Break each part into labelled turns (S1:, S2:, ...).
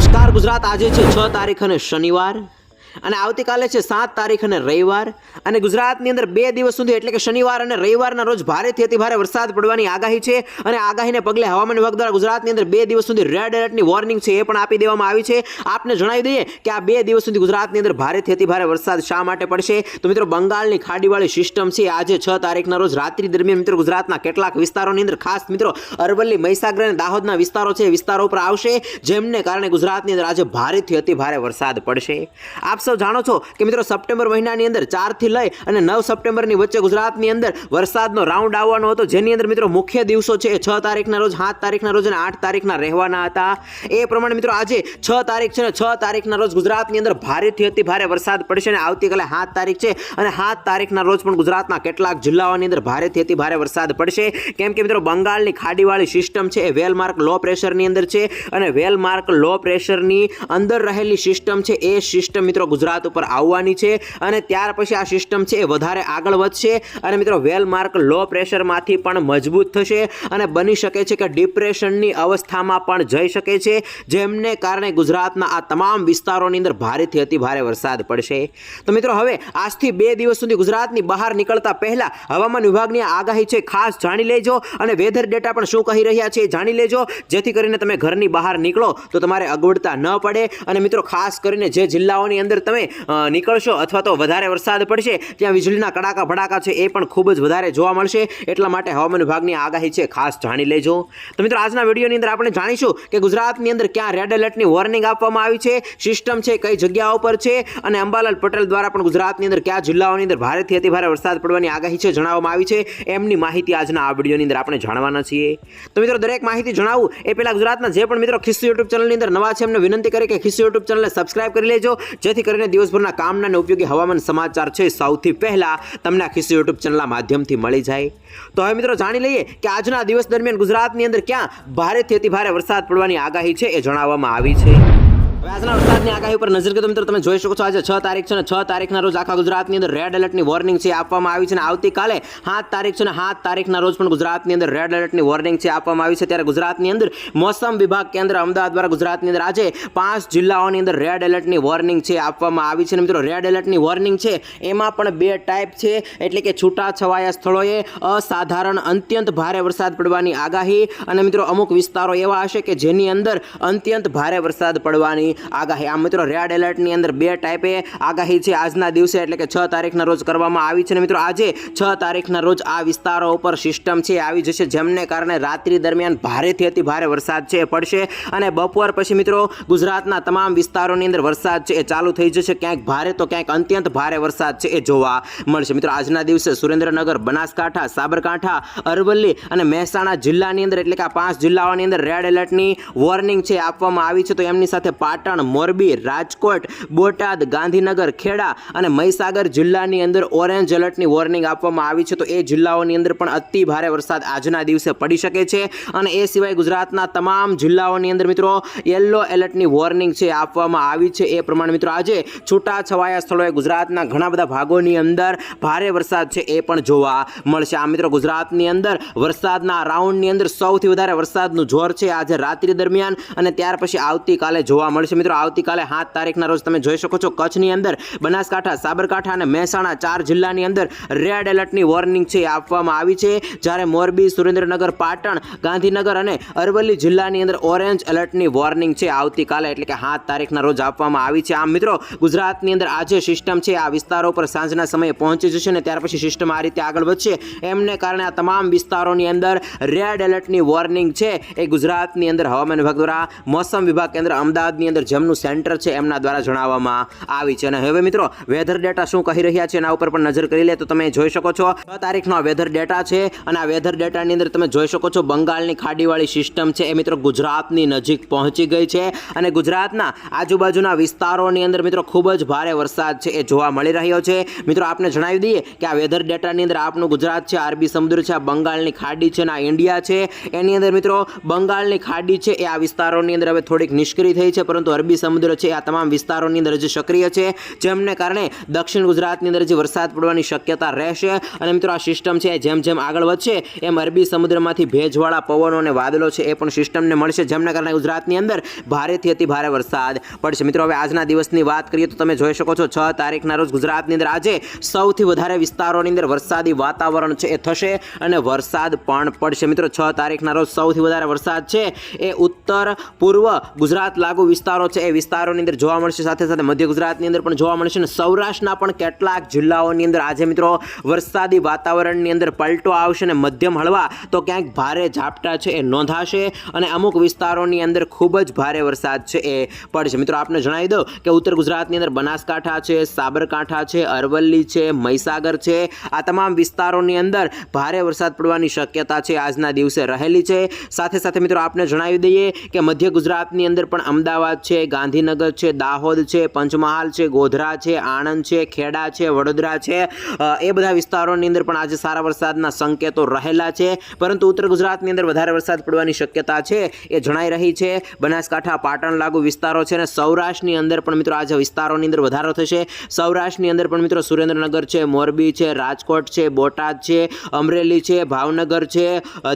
S1: નમસ્કાર ગુજરાત આજે છે છ તારીખ અને શનિવાર. અને આવતીકાલે છે સાત તારીખ અને રવિવાર. અને ગુજરાતની અંદર બે દિવસ સુધી, એટલે કે શનિવાર અને રવિવારના રોજ ભારેથી અતિ ભારે વરસાદ પડવાની આગાહી છે. અને આગાહીને પગલે હવામાન વિભાગ દ્વારા ગુજરાતની અંદર બે દિવસ સુધી રેડ એલર્ટની વોર્નિંગ છે એ પણ આપી દેવામાં આવી છે. આપને જણાવી દઈએ કે આ બે દિવસ સુધી ગુજરાતની અંદર ભારેથી અતિ ભારે વરસાદ શા માટે પડશે? તો મિત્રો, બંગાળની ખાડીવાળી સિસ્ટમ છે આજે છ તારીખના રોજ રાત્રિ દરમિયાન મિત્રો ગુજરાતના કેટલાક વિસ્તારોની અંદર ખાસ મિત્રો, અરવલ્લી, મહીસાગર અને દાહોદના વિસ્તારો છે વિસ્તારો ઉપર આવશે, જેમને કારણે ગુજરાતની અંદર આજે ભારેથી અતિ ભારે વરસાદ પડશે. આપ સૌ જાણો છો કે મિત્રો સપ્ટેમ્બર મહિનાની અંદર ચારથી લઈ અને નવ સપ્ટેમ્બરની વચ્ચે ગુજરાતની અંદર વરસાદનો રાઉન્ડ આવવાનો હતો, જેની અંદર મિત્રો મુખ્ય દિવસો છે એ છ તારીખના રોજ, સાત તારીખના રોજ અને આઠ તારીખના રહેવાના હતા. એ પ્રમાણે મિત્રો આજે છ તારીખ છે ને છ તારીખના રોજ ગુજરાતની અંદર ભારેથી અતિ ભારે વરસાદ પડશે અને આવતીકાલે સાત તારીખ છે અને સાત તારીખના રોજ પણ ગુજરાતના કેટલાક જિલ્લાઓની અંદર ભારેથી અતિ ભારે વરસાદ પડશે. કેમ કે મિત્રો બંગાળની ખાડીવાળી સિસ્ટમ છે એ વેલમાર્ક લો પ્રેશરની અંદર છે અને વેલમાર્ક લો પ્રેશરની અંદર રહેલી સિસ્ટમ છે એ સિસ્ટમ મિત્રો ગુજરાત ઉપર આવવાની છે અને ત્યાર પછી આ સિસ્ટમ છે એ વધારે આગળ વધશે. અને મિત્રો વેલમાર્ક લો પ્રેશરમાંથી પણ મજબૂત થશે અને બની શકે છે કે ડિપ્રેશનની અવસ્થામાં પણ જઈ શકે છે, જેમને કારણે ગુજરાતના આ તમામ વિસ્તારોની અંદર ભારેથી અતિ ભારે વરસાદ પડશે. તો મિત્રો, હવે આજથી બે દિવસ સુધી ગુજરાતની બહાર નીકળતા પહેલાં હવામાન વિભાગની આગાહી છે ખાસ જાણી લેજો અને વેધર ડેટા પણ શું કહી રહ્યા છે જાણી લેજો. જેથી કરીને તમે ઘરની બહાર નીકળો તો તમારે અગવડતા ન પડે. અને મિત્રો, ખાસ કરીને જે જિલ્લાઓની અંદર તમે નીકળશો અથવા તો વધારે વરસાદ પડશે, ત્યાં વીજળીના કડાકા ભડાકા છે એ પણ ખૂબ જ વધારે જોવા મળશે. એટલા માટે હવામાન વિભાગની આગાહી છે, ખાસ જાણી લેજો. તો મિત્રો, આજના વિડીયોની અંદર આપણે જાણીશું કે ગુજરાતની અંદર ક્યાં રેડ એલર્ટની વોર્નિંગ આપવામાં આવી છે સિસ્ટમ છે, કઈ જગ્યાઓ પર છે, અને અંબાલાલ પટેલ દ્વારા પણ ગુજરાતની અંદર કયા જિલ્લાઓની અંદર ભારેથી અતિ ભારે વરસાદ પડવાની આગાહી છે જણાવવામાં આવી છે, એમની માહિતી આજના આ વિડીયોની અંદર આપણે જાણવાના છીએ. તો મિત્રો, દરેક માહિતી જણાવું, એ પહેલા ગુજરાતના જે પણ મિત્રો ખિસ્સુ યુટ્યુબ ચેનલની અંદર નવા છે, એમને વિનંતી કરી કે ખિસ્સુ યુટ્યુબ ચેનલને સબસ્ક્રાઇબ કરી લેજો, જેથી કરીને દિવસભરના કામના અને ઉપયોગી હવામાન સમાચાર છે સૌથી પહેલાં તમને આ ખિસ્સુ યુટ્યુબ ચેનલના માધ્યમથી મળી જાય. તો હવે મિત્રો જાણી લઈએ કે આજના દિવસ દરમિયાન ગુજરાતની અંદર ક્યાં ભારેથી અતિ ભારે વરસાદ પડવાની આગાહી છે એ જણાવવામાં આવી છે. આજના વરસાદની આગાહી ઉપર નજર કરીએ મિત્રો તમે જોઈ શકો છો, આજે છ તારીખ છે ને છ તારીખના રોજ આખા ગુજરાતની અંદર રેડ એલર્ટની વોર્નિંગ છે આપવામાં આવી છે અને આવતીકાલે સાત તારીખ છે ને સાત તારીખના રોજ પણ ગુજરાતની અંદર રેડ એલર્ટની વોર્નિંગ છે આપવામાં આવી છે. ત્યારે ગુજરાતની અંદર મોસમ વિભાગ કેન્દ્ર અમદાવાદ દ્વારા ગુજરાતની અંદર આજે પાંચ જિલ્લાઓની અંદર રેડ એલર્ટની વોર્નિંગ છે આપવામાં આવી છે મિત્રો રેડ એલર્ટની વોર્નિંગ છે એમાં પણ બે ટાઈપ છે. એટલે કે છૂટા છવાયા સ્થળોએ અસાધારણ અત્યંત ભારે વરસાદ પડવાની આગાહી અને મિત્રો અમુક વિસ્તારો એવા હશે કે જેની અંદર અત્યંત ભારે વરસાદ પડવાની આગાહી. આ મિત્રો રેડ એલર્ટની અંદર બે ટાઈપે આગાહી છે. આજના દિવસે એટલે કે છ તારીખના રોજ કરવામાં આવી છે અને મિત્રો, આજે છ તારીખના રોજ આ વિસ્તારો ઉપર સિસ્ટમ છે, આવી જશે. જેમને કારણે રાત્રિ દરમિયાન ભારેથી અતિ ભારે વરસાદ છે પડશે. અને બપોર પછી મિત્રો, ગુજરાતના તમામ વિસ્તારોની અંદર વરસાદ છે, એ ચાલુ થઈ જશે. ક્યાંક ભારે તો ક્યાંક અત્યંત ભારે વરસાદ છે, એ જોવા મળશે. મિત્રો, આજના દિવસે સુરેન્દ્રનગર, બનાસકાંઠા, સાબરકાંઠા, અરવલ્લી અને મહેસાણા જિલ્લાની અંદર એટલે કે આ પાંચ જિલ્લાઓની અંદર રેડ એલર્ટની વોર્નિંગ છે, આપવામાં આવી છે. તો એમની સાથે પાટણ મોરબી, રાજકોટ, બોટાદ, ગાંધીનગર, ખેડા અને મહીસાગર જિલ્લાની અંદર ઓરેન્જ એલર્ટની વોર્નિંગ આપવામાં આવી છે. તો એ જિલ્લાઓની અંદર પણ અતિ ભારે વરસાદ આજના દિવસે પડી શકે છે અને એ સિવાય ગુજરાતના તમામ જિલ્લાઓની અંદર મિત્રો યલો એલર્ટની વોર્નિંગ છે આપવામાં આવી છે. એ પ્રમાણે મિત્રો આજે છૂટા છવાયા સ્થળોએ ગુજરાતના ઘણા બધા ભાગોની અંદર ભારે વરસાદ છે એ પણ જોવા મળશે. આ મિત્રો ગુજરાતની અંદર વરસાદના રાઉન્ડની અંદર સૌથી વધારે વરસાદનું જોર છે. આજે રાત્રિ દરમિયાન અને ત્યાર પછી આવતીકાલે જોવા મળશે. મિત્રો, આવતીકાલે સાત તારીખના રોજ તમે જોઈ શકો છો કચ્છની અંદર, બનાસકાંઠા, સાબરકાંઠા અને મહેસાણા ચાર જિલ્લાની અંદર રેડ એલર્ટની વોર્નિંગ છે આપવામાં આવી છે. જ્યારે મોરબી, સુરેન્દ્રનગર, પાટણ, ગાંધીનગર અને અરવલ્લી જિલ્લાની અંદર ઓરેન્જ એલર્ટની વોર્નિંગ છે આવતીકાલે, એટલે કે સાત તારીખના રોજ આપવામાં આવી છે. આમ મિત્રો, ગુજરાતની અંદર આજે સિસ્ટમ છે આ વિસ્તારો પર સાંજના સમયે પહોંચી જશે ને ત્યાર પછી સિસ્ટમ આ રીતે આગળ વધશે. એમને કારણે આ તમામ વિસ્તારોની અંદર રેડ એલર્ટની વોર્નિંગ છે. એ ગુજરાતની અંદર હવામાન વિભાગ દ્વારા, મોસમ વિભાગ કેન્દ્ર, અમદાવાદની અંદર જેમનું સેન્ટર છે એમના દ્વારા જણાવવામાં આવી છે. અને હવે મિત્રો વેધર ડેટા શું કહી રહ્યા છે એના ઉપર પણ નજર કરી લે તો તમે જોઈ શકો છો. છ તારીખનો વેધર ડેટા છે અને આ વેધર ડેટાની અંદર તમે જોઈ શકો છો બંગાળની ખાડીવાળી સિસ્ટમ છે. એ મિત્રો ગુજરાતની નજીક પહોંચી ગઈ છે અને ગુજરાતના આજુબાજુના વિસ્તારોની અંદર મિત્રો ખૂબ જ ભારે વરસાદ છે એ જોવા મળી રહ્યો છે. મિત્રો, આપને જણાવી દઈએ કે આ વેધર ડેટાની અંદર આપનું ગુજરાત છે અરબી સમુદ્ર છે, આ બંગાળની ખાડી છે અને આ ઇન્ડિયા છે. એની અંદર મિત્રો, બંગાળની ખાડી છે એ આ વિસ્તારોની અંદર હવે થોડીક નિષ્ક્રિય થઈ છે, પરંતુ તો અરબી સમુદ્ર છે, આ તમામ વિસ્તારોની અંદર હજી સક્રિય છે, જેમને કારણે દક્ષિણ ગુજરાતની અંદર જે વરસાદ પડવાની શક્યતા રહેશે. અને મિત્રો, આ સિસ્ટમ છે, જેમ જેમ આગળ વધશે, એમ અરબી સમુદ્રમાંથી ભેજવાળા પવનો અને વાદળો છે, એ પણ સિસ્ટમને મળશે, જેમને કારણે ગુજરાતની અંદર ભારેથી અતિ ભારે વરસાદ પડશે. મિત્રો, હવે આજના દિવસની વાત કરીએ તો તમે જોઈ શકો છો, છ તારીખના રોજ ગુજરાતની અંદર આજે સૌથી વધારે વિસ્તારોની અંદર વરસાદી વાતાવરણ છે, એ થશે અને વરસાદ પણ પડશે. મિત્રો, છ તારીખના રોજ સૌથી વધારે વરસાદ છે, એ ઉત્તર પૂર્વ ગુજરાત લાગુ વિસ્તારો છે, એ વિસ્તારોની અંદર જોવા મળશે. સાથે સાથે મધ્ય ગુજરાતની અંદર પણ જોવા મળશે અને સૌરાષ્ટ્રના પણ કેટલાક જિલ્લાઓની અંદર આજે મિત્રો વરસાદી વાતાવરણની અંદર પલટો આવશે અને મધ્યમ હળવા તો ક્યાંક ભારે ઝાપટા છે એ નોંધાશે અને અમુક વિસ્તારોની અંદર ખૂબ જ ભારે વરસાદ છે એ પડશે. મિત્રો, આપને જણાવી દઉં કે ઉત્તર ગુજરાતની અંદર બનાસકાંઠા છે, સાબરકાંઠા છે, અરવલ્લી છે, મહીસાગર છે. આ તમામ વિસ્તારોની અંદર ભારે વરસાદ પડવાની શક્યતા છે, આજના દિવસે રહેલી છે. સાથે સાથે મિત્રો, આપને જણાવી દઈએ કે મધ્ય ગુજરાતની અંદર પણ અમદાવાદ છે, ગાંધીનગર છે, દાહોદ છે, પંચમહાલ છે, ગોધરા છે, આણંદ છે, ખેડા છે, વડોદરા છે. એ બધા વિસ્તારોની અંદર પણ આજે સારા વરસાદના સંકેતો રહેલા છે. પરંતુ ઉત્તર ગુજરાતની અંદર વધારે વરસાદ પડવાની શક્યતા છે એ જણાઈ રહી છે. બનાસકાંઠા, પાટણ લાગુ વિસ્તારો છે અને સૌરાષ્ટ્રની અંદર પણ મિત્રો આજે વિસ્તારોની અંદર વધારો થશે. સૌરાષ્ટ્રની અંદર પણ મિત્રો સુરેન્દ્રનગર છે, મોરબી છે, રાજકોટ છે, બોટાદ છે, અમરેલી છે, ભાવનગર છે.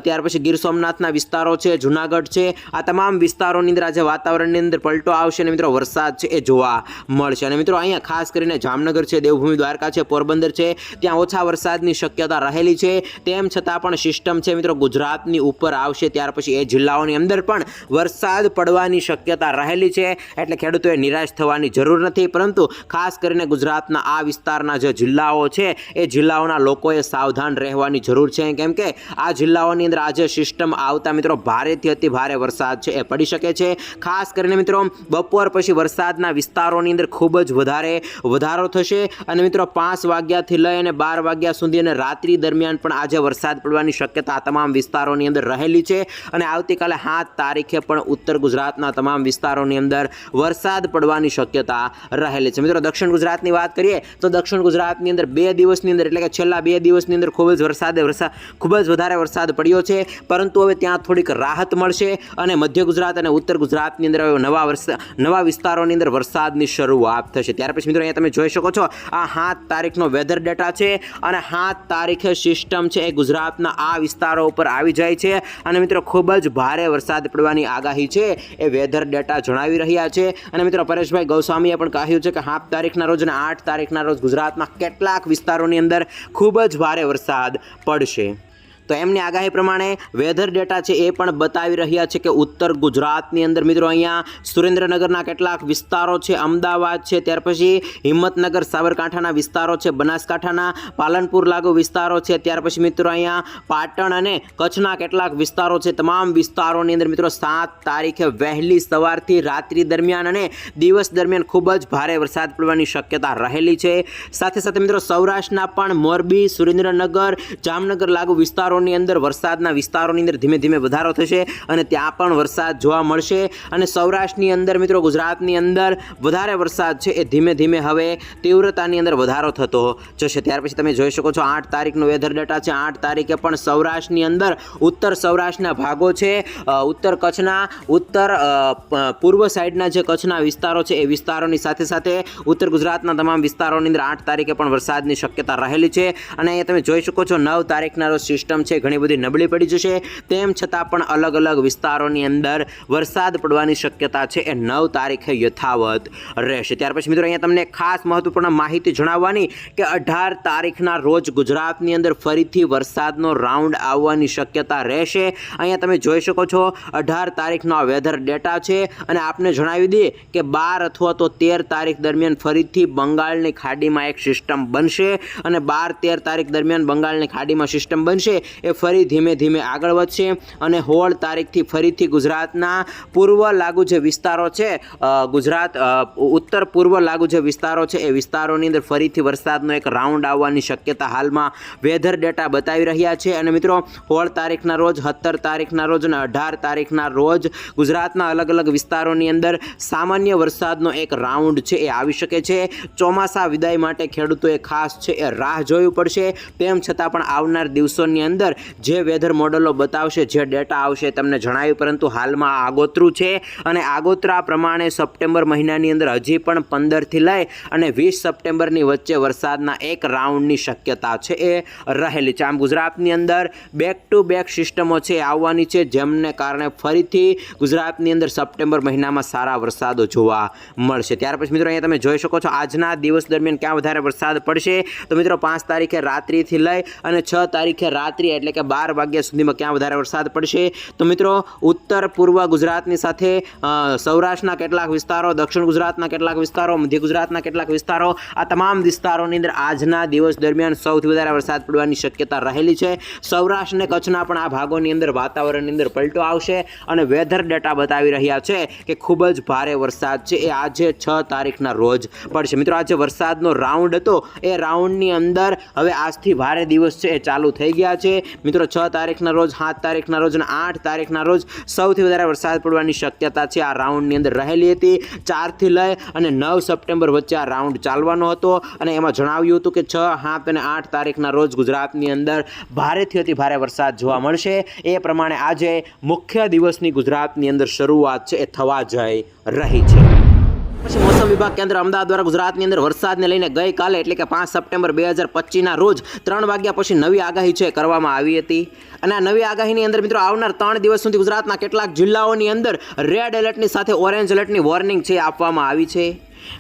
S1: ત્યાર પછી ગીર સોમનાથના વિસ્તારો છે, જુનાગઢ છે. આ તમામ વિસ્તારોની અંદર આજે વાતાવરણની અંદર પલટો આવશે અને મિત્રો વરસાદ છે એ જોવા મળશે. અને મિત્રો અહીંયા ખાસ કરીને જામનગર છે, દેવભૂમિ દ્વારકા છે, પોરબંદર છે, ત્યાં ઓછા વરસાદની શક્યતા રહેલી છે. તેમ છતાં પણ સિસ્ટમ છે મિત્રો ગુજરાતની ઉપર આવશે, ત્યાર પછી એ જિલ્લાઓની અંદર પણ વરસાદ પડવાની શક્યતા રહેલી છે. એટલે ખેડૂતોએ નિરાશ થવાની જરૂર નથી. પરંતુ ખાસ કરીને ગુજરાતના આ વિસ્તારના જે જિલ્લાઓ છે, એ જિલ્લાઓના લોકોએ સાવધાન રહેવાની જરૂર છે. કેમ કે આ જિલ્લાઓની અંદર આજે સિસ્ટમ આવતા મિત્રો ભારેથી અતિ ભારે વરસાદ છે એ પડી શકે છે. ખાસ કરીને મિત્રો બપોર પછી વરસાદના વિસ્તારોની અંદર ખૂબ જ વધારે વધારો થશે. અને મિત્રો પાંચ વાગ્યાથી લઈ અને બાર વાગ્યા સુધી અને રાત્રિ દરમિયાન પણ આજે વરસાદ પડવાની શક્યતા તમામ વિસ્તારોની અંદર રહેલી છે. અને આવતીકાલે સાત તારીખે પણ ઉત્તર ગુજરાતના તમામ વિસ્તારોની અંદર વરસાદ પડવાની શક્યતા રહેલી છે. મિત્રો દક્ષિણ ગુજરાતની વાત કરીએ તો દક્ષિણ ગુજરાતની અંદર બે દિવસની અંદર એટલે કે છેલ્લા બે દિવસની અંદર ખૂબ જ વરસાદે વરસાદ ખૂબ જ વધારે વરસાદ પડ્યો છે. પરંતુ હવે ત્યાં થોડીક રાહત મળશે અને મધ્ય ગુજરાત અને ઉત્તર ગુજરાતની અંદર હવે નવા વરસાદ નવા વિસ્તારોની અંદર વરસાદની શરૂઆત થશે. ત્યાર પછી મિત્રો અહીંયા તમે જોઈ શકો છો, આ સાત તારીખનો વેધર ડેટા છે અને સાત તારીખે સિસ્ટમ છે એ ગુજરાતના આ વિસ્તારો ઉપર આવી જાય છે. અને મિત્રો ખૂબ જ ભારે વરસાદ પડવાની આગાહી છે એ વેધર ડેટા જણાવી રહ્યા છે. અને મિત્રો પરેશભાઈ ગૌસ્વામીએ પણ કહ્યું છે કે સાત તારીખના રોજ અને આઠ તારીખના રોજ ગુજરાતના કેટલાક વિસ્તારોની અંદર ખૂબ જ ભારે વરસાદ પડશે. તો એમની આગાહી પ્રમાણે વેધર ડેટા છે એ પણ બતાવી રહ્યા છે કે ઉત્તર ગુજરાતની અંદર મિત્રો અહીંયા સુરેન્દ્રનગરના કેટલાક વિસ્તારો છે, અમદાવાદ છે, ત્યાર પછી હિંમતનગર, સાબરકાંઠાના વિસ્તારો છે, બનાસકાંઠાના પાલનપુર લાગુ વિસ્તારો છે, ત્યાર પછી મિત્રો અહીંયા પાટણ અને કચ્છના કેટલાક વિસ્તારો છે, તમામ વિસ્તારોની અંદર મિત્રો સાત તારીખે વહેલી સવારથી રાત્રિ દરમિયાન અને દિવસ દરમિયાન ખૂબ જ ભારે વરસાદ પડવાની શક્યતા રહેલી છે. સાથે સાથે મિત્રો સૌરાષ્ટ્રના પણ મોરબી, સુરેન્દ્રનગર, જામનગર લાગુ વિસ્તારોની અંદર, વરસાદના વિસ્તારોની અંદર ધીમે ધીમે વધારો થશે અને ત્યાં પણ વરસાદ જોવા મળશે. અને સૌરાષ્ટ્રની અંદર મિત્રો, ગુજરાતની અંદર વધારે વરસાદ છે એ ધીમે ધીમે હવે તીવ્રતાની અંદર વધારો થતો જશે. ત્યાર પછી તમે જોઈ શકો છો, આઠ તારીખનો વેધર ડેટા છે. આઠ તારીખે પણ સૌરાષ્ટ્રની અંદર ઉત્તર સૌરાષ્ટ્રના ભાગો છે. ઉત્તર કચ્છના, ઉત્તર પૂર્વ સાઈડના જે કચ્છના વિસ્તારો છે એ વિસ્તારોની સાથે સાથે ઉત્તર ગુજરાતના તમામ વિસ્તારોની અંદર આઠ તારીખે પણ વરસાદની શક્યતા રહેલી છે. અને અહીંયા તમે જોઈ શકો છો, નવ તારીખના રોજ સિસ્ટમ છે, ઘણી બધી નબળી પડી જશે. તેમ છતાં પણ અલગ અલગ વિસ્તારોની અંદર વરસાદ પડવાની શક્યતા છે એ નવ તારીખે યથાવત રહેશે. ત્યાર પછી મિત્રો અહીંયા તમને ખાસ મહત્વપૂર્ણ માહિતી જણાવવાની કે અઢાર તારીખના રોજ ગુજરાતની અંદર ફરીથી વરસાદનો રાઉન્ડ આવવાની શક્યતા રહેશે. અહીંયા તમે જોઈ શકો છો, અઢાર તારીખનો આ વેધર ડેટા છે અને આપને જણાવી દઈએ કે બાર અથવા તો તેર તારીખ દરમિયાન ફરીથી બંગાળની ખાડીમાં એક સિસ્ટમ બનશે અને બાર તેર તારીખ દરમિયાન બંગાળની ખાડીમાં સિસ્ટમ બનશે. એ ફરી ધીમે ધીમે આગળ વધશે અને હોળ તારીખથી ફરીથી ગુજરાતના પૂર્વ લાગુ જે વિસ્તારો છે ગુજરાત ઉત્તર પૂર્વ લાગુ જે વિસ્તારો છે, એ વિસ્તારોની અંદર ફરીથી વરસાદનો એક રાઉન્ડ આવવાની શક્યતા હાલમાં વેધર ડેટા બતાવી રહ્યા છે. અને મિત્રો, હોળ તારીખના રોજ સત્તર તારીખના રોજ અને અઢાર તારીખના રોજ ગુજરાતના અલગ અલગ વિસ્તારોની અંદર સામાન્ય વરસાદનો એક રાઉન્ડ છે, એ આવી શકે છે. ચોમાસા વિદાય માટે ખેડૂતોએ ખાસ છે, એ રાહ જોવી પડશે. તેમ છતાં પણ આવનાર દિવસોની અંદર અંદર જે વેધર મોડલો બતાવશે, જે ડેટા આવશે તમને જણાવ્યું, પરંતુ હાલમાં આગોતરું છે અને આગોતરા પ્રમાણે સપ્ટેમ્બર મહિનાની અંદર હજી પણ પંદરથી લઈ અને વીસ સપ્ટેમ્બરની વચ્ચે વરસાદના એક રાઉન્ડની શક્યતા છે એ રહેલી છે. આમ ગુજરાતની અંદર બેક ટુ બેક સિસ્ટમો છે આવવાની છે, જેમને કારણે ફરીથી ગુજરાતની અંદર સપ્ટેમ્બર મહિનામાં સારા વરસાદો જોવા મળશે. ત્યાર પછી મિત્રો અહીંયા તમે જોઈ શકો છો, આજના દિવસ દરમિયાન ક્યાં વધારે વરસાદ પડશે? તો મિત્રો પાંચ તારીખે રાત્રિથી લઈ અને છ તારીખે રાત્રિ એટલે કે બાર વાગ્યા સુધીમાં ક્યાં વધારે વરસાદ પડશે? તો મિત્રો, ઉત્તર, પૂર્વ ગુજરાતની સાથે સૌરાષ્ટ્રના કેટલાક વિસ્તારો, દક્ષિણ ગુજરાતના કેટલાક વિસ્તારો, મધ્ય ગુજરાતના કેટલાક વિસ્તારો, આ તમામ વિસ્તારોની અંદર આજના દિવસ દરમિયાન સૌથી વધારે વરસાદ પડવાની શક્યતા રહેલી છે. સૌરાષ્ટ્ર અને કચ્છના પણ આ ભાગોની અંદર વાતાવરણની અંદર પલટો આવશે અને વેધર ડેટા બતાવી રહ્યા છે કે ખૂબ જ ભારે વરસાદ છે. એ આજે છ તારીખના રોજ પડશે. મિત્રો, આજે વરસાદનો રાઉન્ડ હતો. એ રાઉન્ડની અંદર હવે આજથી ભારે દિવસ છે. એ ચાલુ થઈ ગયા છે. મિત્રો, છ તારીખના રોજ, સાત તારીખના રોજ અને આઠ તારીખના રોજ સૌથી વધારે વરસાદ પડવાની શક્યતા છે. આ રાઉન્ડની અંદર રહેલી હતી. ચારથી લઈ અને નવ સપ્ટેમ્બર વચ્ચે આ રાઉન્ડ ચાલવાનો હતો અને એમાં જણાવ્યું હતું કે છ, સાત અને આઠ તારીખના રોજ ગુજરાતની અંદર ભારેથી અતિ ભારે વરસાદ જોવા મળશે. એ પ્રમાણે આજે મુખ્ય દિવસની ગુજરાતની અંદર શરૂઆત છે. એ થવા જઈ રહી છે. પછી મોસમ વિભાગ કેન્દ્ર અમદાવાદ દ્વારા ગુજરાતની અંદર વરસાદને લઈને ગઈકાલે એટલે કે પાંચ સપ્ટેમ્બર બે હજાર પચીસના રોજ ત્રણ વાગ્યા પછી નવી આગાહી છે કરવામાં આવી હતી. અને આ નવી આગાહીની અંદર મિત્રો આવનાર ત્રણ દિવસ સુધી ગુજરાતના કેટલાક જિલ્લાઓની અંદર રેડ એલર્ટની સાથે ઓરેન્જ એલર્ટની વોર્નિંગ છે આપવામાં આવી છે.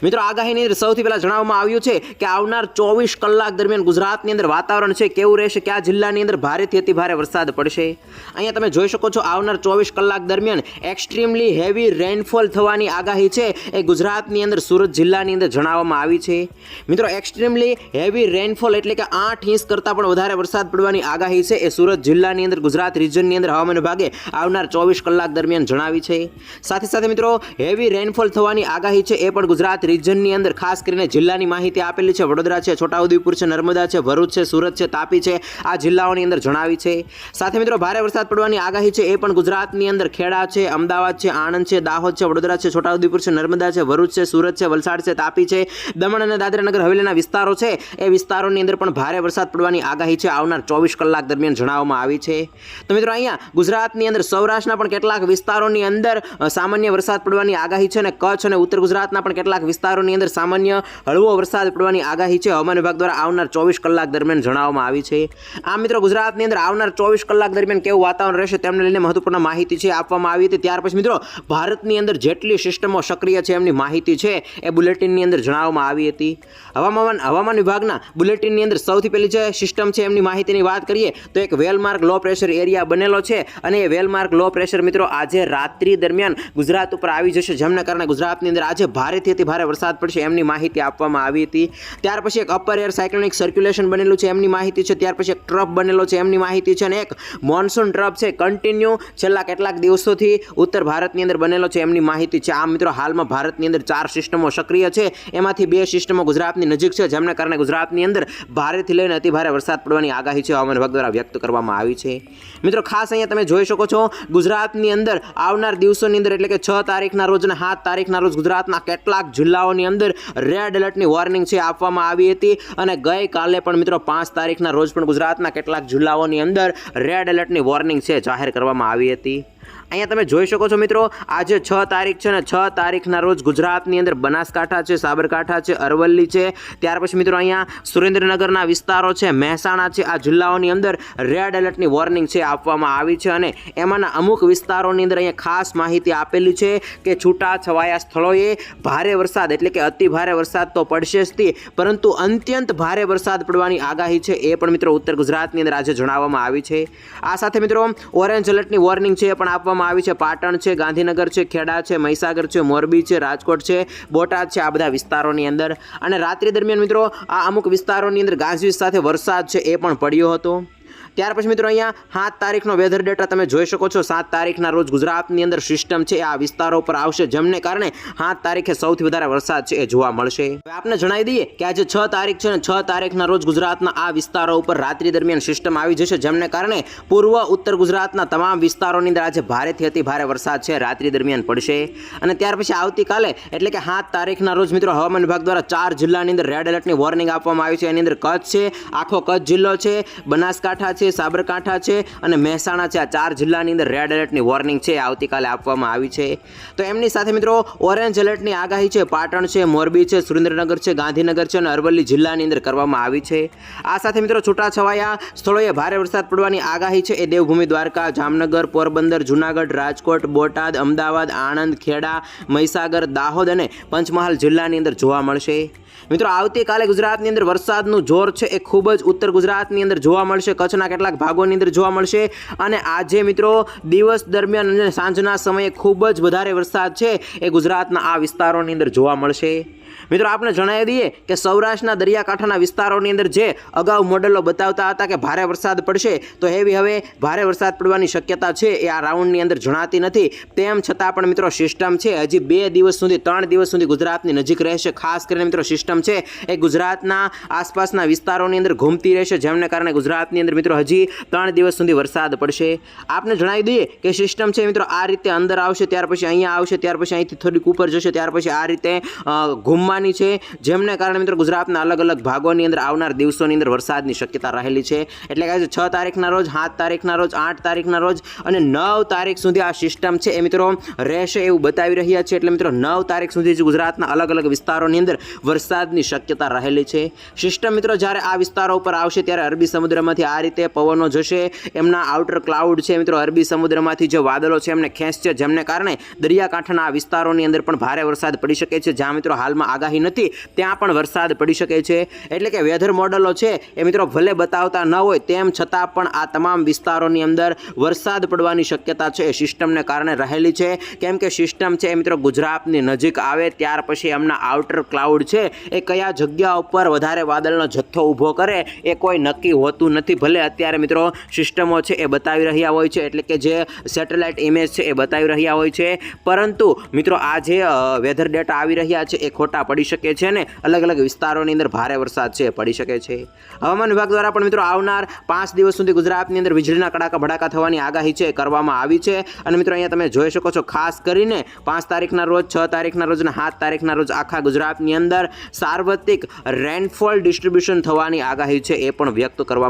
S1: મિત્રો, આગાહીની અંદર સૌથી પહેલાં જણાવવામાં આવ્યું છે કે આવનાર ચોવીસ કલાક દરમિયાન ગુજરાતની અંદર વાતાવરણ છે કેવું રહેશે, કયા જિલ્લાની અંદર ભારેથી અતિ ભારે વરસાદ પડશે. અહીંયા તમે જોઈ શકો છો, આવનાર ચોવીસ કલાક દરમિયાન એક્સ્ટ્રીમલી હેવી રેનફોલ થવાની આગાહી છે એ ગુજરાતની અંદર સુરત જિલ્લાની અંદર જણાવવામાં આવી છે. મિત્રો, એક્સ્ટ્રીમલી હેવી રેનફોલ એટલે કે આઠ ઇંચ કરતાં પણ વધારે વરસાદ પડવાની આગાહી છે એ સુરત જિલ્લાની અંદર, ગુજરાત રિજનની અંદર હવામાન વિભાગે આવનાર ચોવીસ કલાક દરમિયાન જણાવી છે. સાથે સાથે મિત્રો, હેવી રેનફોલ થવાની આગાહી છે એ પણ ગુજરાત રિજનની અંદર ખાસ કરીને જિલ્લાની માહિતી આપેલી છે. વડોદરા છે, છોટાઉદેપુર છે, નર્મદા છે, ભરૂચ છે, સુરત છે, તાપી છે. આ જિલ્લાઓની અંદર જણાવી છે. સાથે મિત્રો, ભારે વરસાદ પડવાની આગાહી છે એ પણ ગુજરાતની અંદર ખેડા છે, અમદાવાદ છે, આણંદ છે, દાહોદ છે, વડોદરા છે, છોટાઉદેપુર છે, નર્મદા છે, ભરૂચ છે, સુરત છે, વલસાડ છે, તાપી છે. દમણ અને દાદરાનગર હવેલીના વિસ્તારો છે એ વિસ્તારોની અંદર પણ ભારે વરસાદ પડવાની આગાહી છે આવનાર ચોવીસ કલાક દરમિયાન જણાવવામાં આવી છે. તો મિત્રો, અહીંયા ગુજરાતની અંદર સૌરાષ્ટ્રના પણ કેટલાક વિસ્તારોની અંદર સામાન્ય વરસાદ પડવાની આગાહી છે અને કચ્છ અને ઉત્તર ગુજરાતના પણ કેટલાક વિસ્તારોની અંદર સામાન્ય હળવો વરસાદ પડવાની આગાહી છે. હવામાન વિભાગ દ્વારા આવનાર ચોવીસ કલાક દરમિયાન જણાવવામાં આવી છે. આ મિત્રો ગુજરાતની અંદર આવનાર ચોવીસ કલાક દરમિયાન કેવું વાતાવરણ રહેશે તેમને લઈને મહત્વપૂર્ણ માહિતી છે આપવામાં આવી હતી. ત્યાર પછી મિત્રો, ભારતની અંદર જેટલી સિસ્ટમો સક્રિય છે એમની માહિતી છે એ બુલેટિનની અંદર જણાવવામાં આવી હતી. હવામાન હવામાન વિભાગના બુલેટિનની અંદર સૌથી પહેલી જે સિસ્ટમ છે એમની માહિતીની વાત કરીએ તો એક વેલમાર્ક લો પ્રેશર એરિયા બનેલો છે અને એ વેલમાર્ક લો પ્રેશર મિત્રો આજે રાત્રિ દરમિયાન ગુજરાત ઉપર આવી જશે. જેમના કારણે ગુજરાતની અંદર આજે ભારેથી અતિ ભારે વરસાદ પડશે એમની માહિતી આપવામાં આવી હતી. ત્યાર પછી એક અપર એર સાયક્લોનિક સર્ક્યુલેશન બનેલું છે એમની માહિતી છે. ત્યાર પછી એક ટ્રફ બનેલો છે એમની માહિતી છે અને એક મોન્સૂન ટ્રફ છે. કન્ટિન્યુ છેલ્લા કેટલાક દિવસોથી ઉત્તર ભારતની અંદર બનેલો છે એમની માહિતી છે. આ મિત્રો હાલમાં ભારતની અંદર ચાર સિસ્ટમો સક્રિય છે. એમાંથી બે સિસ્ટમો ગુજરાતની નજીક છે, જેમને કારણે ગુજરાતની અંદર ભારેથી લઈને અતિ ભારે વરસાદ પડવાની આગાહી છે. હવામાન વિભાગ દ્વારા વ્યક્ત કરવામાં આવી છે. મિત્રો, ખાસ અહીંયા તમે જોઈ શકો છો, ગુજરાતની અંદર આવનાર દિવસોની અંદર એટલે કે છ તારીખના રોજ અને સાત તારીખના રોજ ગુજરાતના કેટલાક જિલ્લાઓની અંદર રેડ એલર્ટની વોર્નિંગ છે આપવામાં આવી હતી. અને ગઈકાલે પણ મિત્રો પાંચ તારીખના રોજ પણ ગુજરાતના કેટલાક જિલ્લાઓની અંદર રેડ એલર્ટની વોર્નિંગ છે જાહેર કરવામાં આવી હતી. અહીંયા તમે જોઈ શકો છો મિત્રો, આજે છ તારીખ છે ને છ તારીખના રોજ ગુજરાતની અંદર બનાસકાંઠા છે, સાબરકાંઠા છે, અરવલ્લી છે. ત્યાર પછી મિત્રો અહીંયા સુરેન્દ્રનગરના વિસ્તારો છે, મહેસાણા છે, આ જિલ્લાઓની અંદર રેડ એલર્ટની વોર્નિંગ છે આપવામાં આવી છે અને એમાંના અમુક વિસ્તારોની અંદર અહીંયા ખાસ માહિતી આપેલી છે કે છૂટા છવાયા સ્થળોએ ભારે વરસાદ, એટલે કે અતિ ભારે વરસાદ તો પડશે જ પરંતુ અત્યંત ભારે વરસાદ પડવાની આગાહી છે એ પણ મિત્રો ઉત્તર ગુજરાતની અંદર આજે જણાવવામાં આવી છે. આ સાથે મિત્રો, ઓરેન્જ એલર્ટની વોર્નિંગ છે પણ આપવામાં આવી છે. પાટણ છે, ગાંધીનગર છે, ખેડા છે, મહીસાગર છે, મોરબી છે, રાજકોટ છે, બોટાદ છે, આ બધા વિસ્તારોની અંદર. અને રાત્રિ દરમિયાન મિત્રો, આ અમુક વિસ્તારોની અંદર ગાજવીજ સાથે વરસાદ છે એ પણ પડ્યો હતો. ત્યાર પછી મિત્રો અહીંયા સાત તારીખનો વેધર ડેટા તમે જોઈ શકો છો. સાત તારીખના રોજ ગુજરાતની અંદર સિસ્ટમ છે, આ વિસ્તારો પર આવશે, જેમને કારણે સાત તારીખે સૌથી વધારે વરસાદ છે એ જોવા મળશે. આપને જણાવી દઈએ કે આજે છ તારીખ છે ને છ તારીખના રોજ ગુજરાતના આ વિસ્તારો ઉપર રાત્રિ દરમિયાન સિસ્ટમ આવી જશે, જેમને કારણે પૂર્વ, ઉત્તર ગુજરાતના તમામ વિસ્તારોની અંદર આજે ભારેથી અતિ ભારે વરસાદ છે, રાત્રિ દરમિયાન પડશે. અને ત્યાર પછી આવતીકાલે, એટલે કે સાત તારીખના રોજ મિત્રો હવામાન વિભાગ દ્વારા ચાર જિલ્લાની અંદર રેડ એલર્ટની વોર્નિંગ આપવામાં આવી છે. એની અંદર કચ્છ છે, આખો કચ્છ જિલ્લો છે, બનાસકાંઠા છે છે, સાબરકાંઠા છે અને મહેસાણા છે. આ ચાર જિલ્લાની અંદર રેડ એલર્ટની વોર્નિંગ છે, આવતીકાલે આપવામાં આવી છે. તો એમની સાથે મિત્રો ઓરેન્જ એલર્ટની આગાહી છે, પાટણ છે, મોરબી છે, સુરેન્દ્રનગર છે, ગાંધીનગર છે અને અરવલ્લી જિલ્લાની અંદર કરવામાં આવી છે. આ સાથે મિત્રો, છૂટાછવાયા સ્થળોએ ભારે વરસાદ પડવાની આગાહી છે. એ દેવભૂમિ દ્વારકા, જામનગર, પોરબંદર, જુનાગઢ, રાજકોટ, બોટાદ, અમદાવાદ, આણંદ, ખેડા, મહીસાગર, દાહોદ અને પંચમહાલ જિલ્લાની અંદર જોવા મળશે. મિત્રો, આવતીકાલે ગુજરાતની અંદર વરસાદનું જોર છે. એ ખૂબ જ ઉત્તર ગુજરાતની અંદર જોવા મળશે. કચ્છના કેટલાક ભાગોની અંદર જોવા મળશે. અને આજે મિત્રો, દિવસ દરમિયાન અને સાંજના સમયે ખૂબ જ વધારે વરસાદ છે. એ ગુજરાતના આ વિસ્તારોની અંદર જોવા મળશે. મિત્રો આપણે જણાવી દઈએ કે સૌરાષ્ટ્રના દરિયાકાંઠાના વિસ્તારોની અંદર જે અગાઉ મોડેલો બતાવતા હતા કે ભારે વરસાદ પડશે તો એવી હવે ભારે વરસાદ પડવાની શક્યતા છે એ આ રાઉન્ડની અંદર જણાતી નથી. તેમ છતાં પણ મિત્રો સિસ્ટમ છે હજી બે દિવસ સુધી ત્રણ દિવસ સુધી ગુજરાતની નજીક રહેશે. ખાસ કરીને મિત્રો સિસ્ટમ છે એ ગુજરાતના આસપાસના વિસ્તારોની અંદર ઘૂમતી રહેશે જેમને કારણે ગુજરાતની અંદર મિત્રો હજી ત્રણ દિવસ સુધી વરસાદ પડશે. આપને જણાવી દઈએ કે સિસ્ટમ છે મિત્રો આ રીતે અંદર આવશે ત્યાર પછી અહીંયા આવશે ત્યાર પછી અહીંથી થોડીક ઉપર જશે ત્યાર પછી આ રીતે અ, ઘૂમવાની છે. જેમને કારણે મિત્રો ગુજરાતના અલગ અલગ ભાગોની અંદર આવનાર દિવસોની અંદર વરસાદની શક્યતા રહેલી છે. એટલે કે છ તારીખના રોજ, સાત તારીખના રોજ, આઠ તારીખના રોજ અને નવ તારીખ સુધી આ સિસ્ટમ છે એ મિત્રો રહેશે એવું બતાવી રહ્યા છે. એટલે મિત્રો નવ તારીખ સુધી ગુજરાતના અલગ અલગ વિસ્તારોની અંદર વરસાદની શક્યતા રહેલી છે. સિસ્ટમ મિત્રો જ્યારે આ વિસ્તારો ઉપર આવશે ત્યારે અરબી સમુદ્રમાંથી આ રીતે પવનો જશે. એમના આઉટર ક્લાઉડ છે મિત્રો અરબી સમુદ્રમાંથી જે વાદળો છે એમને ખેંચશે. જેમને કારણે દરિયાકાંઠાના આ વિસ્તારોની અંદર પણ ભારે વરસાદ પડી શકે છે. જ્યાં મિત્રો હાલમાં આગાહી નથી, ત્યાં પણ વરસાદ પડી શકે છે. એટલે કે વેધર મોડલો છે, એ મિત્રો ભલે બતાવતા ન હોય, તેમ છતાં પણ આ તમામ વિસ્તારોની અંદર વરસાદ પડવાની શક્યતા છે. એ સિસ્ટમને કારણે રહેલી છે. કેમ કે સિસ્ટમ છે એ મિત્રો ગુજરાતની નજીક આવે, ત્યાર પછી એમના આઉટર ક્લાઉડ છે, એ કયા જગ્યા ઉપર વધારે વાદળનો જથ્થો ઊભો કરે, એ કોઈ નક્કી હોતું નથી. ભલે અત્યારે મિત્રો સિસ્ટમો છે એ બતાવી રહ્યા હોય છે, એટલે કે જે સેટેલાઇટ ઇમેજ છે એ બતાવી રહ્યા હોય છે. પરંતુ મિત્રો આ જે વેધર ડેટા આવી રહ્યા છે, એ ખોટા પડી શકે છે અને અલગ અલગ વિસ્તારોની અંદર ભારે વરસાદ છે, પડી શકે છે. હવામાન વિભાગ દ્વારા પણ મિત્રો આવનાર પાંચ દિવસ સુધી ગુજરાતની અંદર વીજળીના કડાકા ભડાકા થવાની આગાહી છે, કરવામાં આવી છે. અને મિત્રો અહીંયા તમે જોઈ શકો છો, ખાસ કરીને પાંચ તારીખના રોજ, છ તારીખના રોજ અને સાત તારીખના રોજ આખા ગુજરાતની અંદર સાર્વત્રિક રેનફોલ ડિસ્ટ્રીબ્યુશન થવાની આગાહી છે, એ પણ વ્યક્ત કરવામાં